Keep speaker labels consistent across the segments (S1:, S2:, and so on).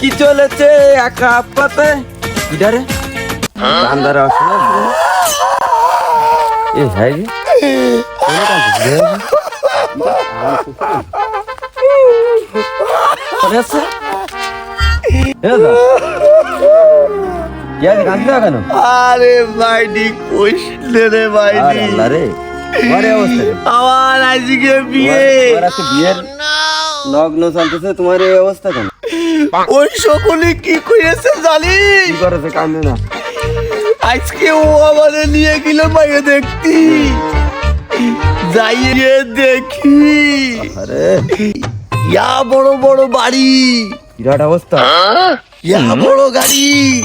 S1: কি চলেছে একা পাতে ইডারে। আন্দার আসলে এ ভাই
S2: আরে ভাইডি কইলে রে ভাইডি
S1: আল্লাহ রে। মারে অবস্থা রে।
S2: আমার আজকে বিয়ে।
S1: বিয়ের লগ্ন চলতেছে তোমার এই অবস্থা কেন?
S2: ওই সকলে কি করেছে জানি?
S1: কি করেছে কান্দে না।
S2: আজকে ও আমাদের নিয়ে গেল মাইয়ে দেখতি। যাইয়ে দেখি।
S1: আরে।
S2: ইয়া বড় বড় বাড়ি।
S1: বিরাট অবস্থা।
S2: ইয়া বড় গাড়ি।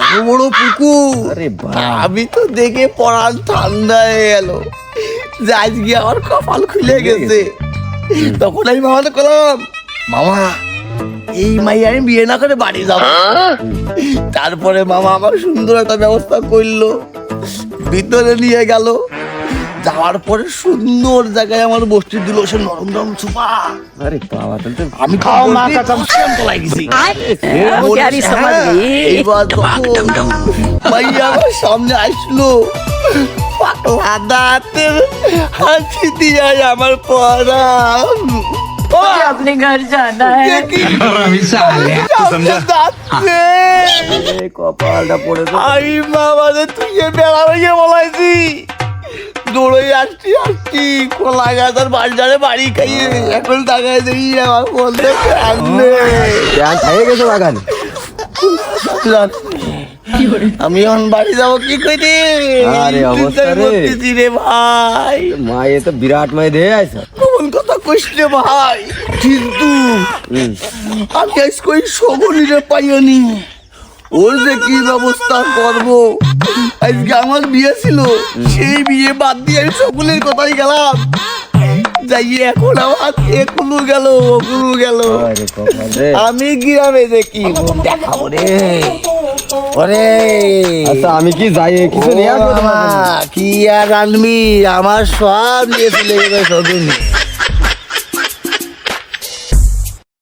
S2: বড় বড় পুকুর।
S1: আরে
S2: আমি তো দেখে পড়ান ঠান্ডা হয়ে গেল। যে আজকে আমার কপাল খুলে গেছে। তখন আমি মামাকে করলাম মামা এই মাই আমি বিয়ে না করে বাড়ি যাব। তারপরে মামা আমার সুন্দর একটা ব্যবস্থা করল। ভিতরে নিয়ে গেল। যাওয়ার পরে সুন্দর জায়গায় আমার বসতে দিল সে নরম নরম সুপা।
S1: আরে বাবা
S2: আমি খাও মা কাকাম কেমন
S3: হ্যাঁ, তো লাগিছি
S2: এইবার যখন ভাইয়া আমার সামনে আসলো। দাঁতের হাসি দিয়ে আমার পড়া
S3: अपने घर जाना है
S1: এই কপালটা পড়েছে
S2: আই মামারে তুই এ বেড়া ভেঙে বলাইছি দৌড়ে আসছি আসছি খোলা গাছার বাড়ি বাড়ি খাইয়ে এখন টাকায় দেখি আমার বলতে কান্দে
S1: প্যান খাইয়ে গেছে বাগান
S2: আমি এখন বাড়ি যাবো কি করে
S1: আরে অবস্থা রে।
S2: করতেছি রে ভাই
S1: মা এ তো বিরাট মাই দিয়ে আইছে
S2: কোন কথা কইস রে ভাই। কিন্তু আমি আজকে ওই সগলিরে পাইনি। ওর যে কি ব্যবস্থা করব? আজকে আমার বিয়ে ছিল। সেই বিয়ে বাদ দিয়ে আমি সকলের কথাই গেলাম। যাই এখন আমার একুলু গেল ওকুলু গেল।
S1: আরে
S2: আমি গ্রামে দেখি দেখাবো রে। ওরে।
S1: আচ্ছা আমি কি যাই কিছু নিয়ে আসব তোমার
S2: কি আর আনবি? আমার সব নিয়ে চলে গেছে সবিন